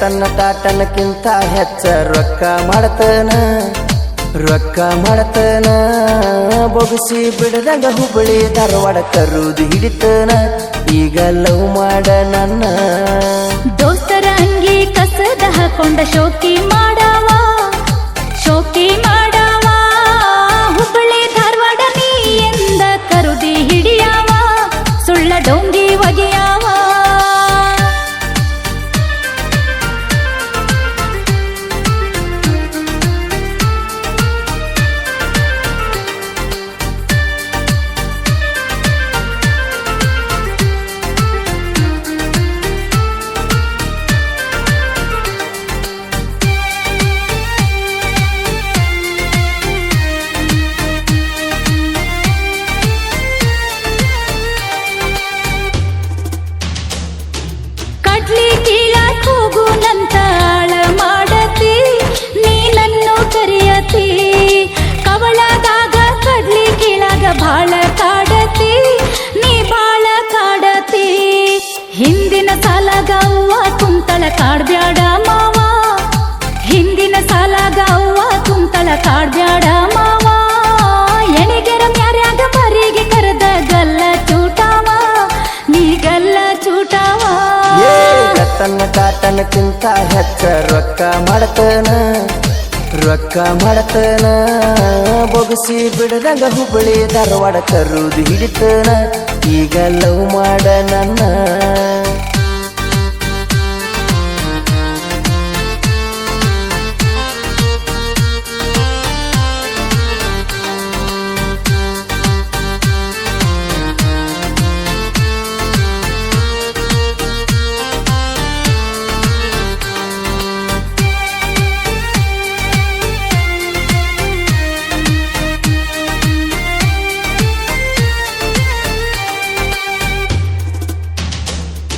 ರತನ ತಾಟನಕ್ಕಿಂತ ಹೆಚ್ಚ ರೊಕ್ಕ ಮಾಡ್ತನ, ರೊಕ್ಕ ಮಾಡತನ. ಬೊಗಸಿ ಬಿಡದಂಗ ಹುಬ್ಬಳ್ಳಿ ಧಾರವಾಡ ಕರುದು ಹಿಡಿತನ, ಈಗ ಲವ್ ಮಾಡ ನನ್ನ. ದೋಸ್ತರ ಅಂಗಿ ಕಸದ ಹಾಕೊಂಡ ಶೋಕಿ ಮಾಡವ ಕಾಡ್ಬ್ಯಾಡ ಮಾವ. ಹಿಂದಿನ ಸಾಲಾಗ ಅವ್ವ, ಕುಂತಳ ಕಾಡ್ಬ್ಯಾಡ ಮಾವ. ಎಣಿಗೆರ ಮ್ಯಾರ್ಯಾಗ ಬರಿಗೆ ಕರೆದ ಗಲ್ಲ ಚೂಟಾವ. ನೀ ಗಲ್ಲ ಚೂಟಾವ ರತನ ಟಾಟನಕ್ಕಿಂತ ಹೆಚ್ಚ ರೊಕ್ಕ ಮಾಡ್ತನ. ರೊಕ್ಕ ಮಾಡ್ತನ. ಬೊಗಸಿ ಬಿಡದಂಗ ಹುಬ್ಬಳ್ಳಿ ಧಾರವಾಡ ಕರುದು ಹಿಡಿತನ. ಈಗ ಲವ್ ಮಾಡ ನನ್ನ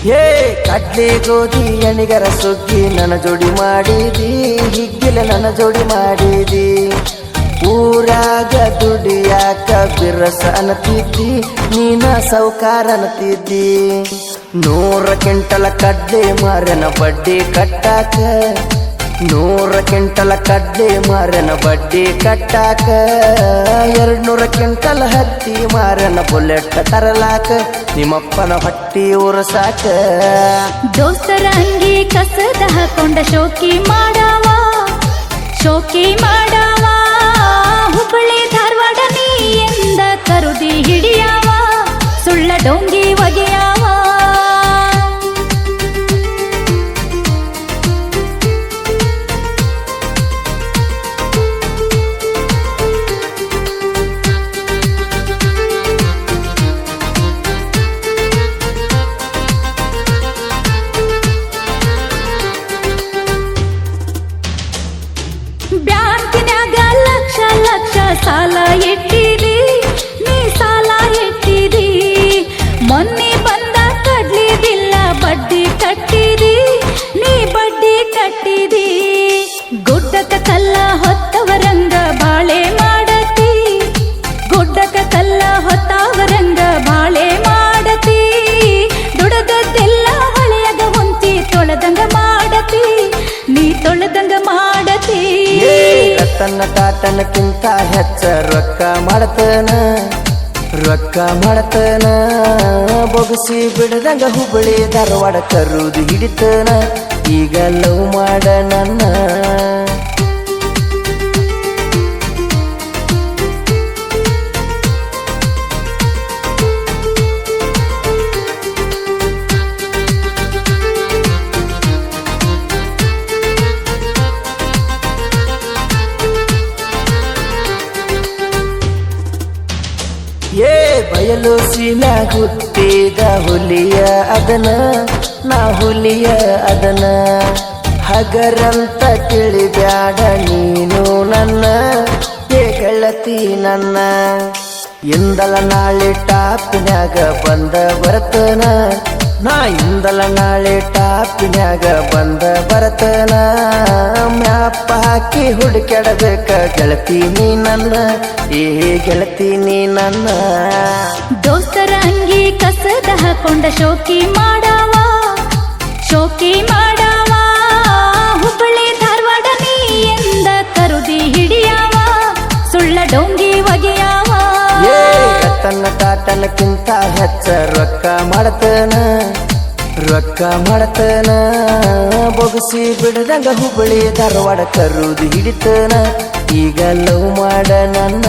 ಏ ಕಡ್ಲಿ ಗೋಧಿ ಎಣಿಗರ ಸುಗ್ಗಿ ನನ್ನ ಜೋಡಿ ಮಾಡಿದಿ, ಹಿಗ್ಗಿಲ ನನ್ನ ಜೋಡಿ ಮಾಡಿದಿ. ಊರಾಗ ದುಡಿಯಾಕ ಬಿರಸ ಅನ್ನತಿದ್ದಿ ನೀನ ಸೌಕಾರ ಅನ್ನತಿದ್ದಿ ನೂರ ಕೆಂಟಲ ಕಡ್ಲೆ ಮಾರನ ಬಡ್ಡಿ ಕಟ್ಟಾಕ ನೂರ ಕ್ವಿಂಟಲ ಕಡ್ಲೆ ಮಾರನ ಬಡ್ಡಿ ಕಟ್ಟಾಕ ಎರಡ್ ನೂರ ಹತ್ತಿ ಮಾರನ ಬುಲೆಟ್ ತರಲಾಕ, ನಿಮ್ಮಪ್ಪನ ಹೊಟ್ಟಿ ಉರಸಾಕ. ದೋಸ್ತರ ಅಂಗಿ ಕಸದ ಹಾಕೊಂಡ ಶೋಕಿ ಮಾಡವ ಶೋಕಿ ಮಾಡವ. ಹುಬ್ಬಳ್ಳಿ ಧಾರವಾಡ ನೀ ಎಂದ ಕರುದಿ తల ఎట్ ರತನ ತಾಟನಕ್ಕಿಂತ ಹೆಚ್ಚ ರೊಕ್ಕ ಮಾಡ್ತನ ರೊಕ್ಕ ಮಾಡ್ತನ. ಬೊಗಸಿ ಬಿಡದಂಗ ಹುಬ್ಬಳ್ಳಿ ಧಾರವಾಡ ಕರುದು ಹಿಡಿತನ. ಈಗ ಲವ್ ಮಾಡ ನನ್ನ. ಬಯಲು ಸೀನ ಹುಟ್ಟಿದ ಹುಲಿಯ ಅದನ, ನಾ ಹುಲಿಯ ಅದನ. ಹಗರಂತ ತಿಳಿದಾಡ ನೀನು ನನ್ನ, ಏ ನನ್ನ. ಎಂದಲ ನಾಳೆ ಟಾಪಿನಾಗ ಬಂದ ಬರ್ತನ ನಾ ಇಂದಲ ನಾಳೆ ಟಾಪಿನ್ಯಾಗ ಬಂದ ಬರತನ ಮ್ಯಾಪ್ಪ ಹಾಕಿ ಹುಡುಕ್ಯಾಡಬೇಕ ಗೆಳತಿ ನೀ ನನ್ನ ಏ ಗೆಳತಿ ನೀ ನನ್ನ. ದೋಸ್ತರ ಅಂಗಿ ಕಸದ ಹಾಕೊಂಡ ಶೋಕಿ ಮಾಡವ ಶೋಕಿ ಮಾಡವ. ಹುಬ್ಬಳ್ಳಿ ಧಾರವಾಡ ನೀ ಎಂದ ಕರುದಿ ಹಿಡಿಯಾವ, ಸುಳ್ಳ ಡೋಂಗಿ ರತನ ಕಾಟನಕ್ಕಿಂತ ಹೆಚ್ಚ ರೊಕ್ಕ ಮಾಡತನ ರೊಕ್ಕ ಮಾಡತನ? ಬೊಗಸಿ ಬಿಡದಂಗ ಹುಬ್ಬಳ್ಳಿ ಧಾರವಾಡ ಕರುದು ಹಿಡಿತನ? ಈಗ ಲವ್ ಮಾಡ ನನ್ನ.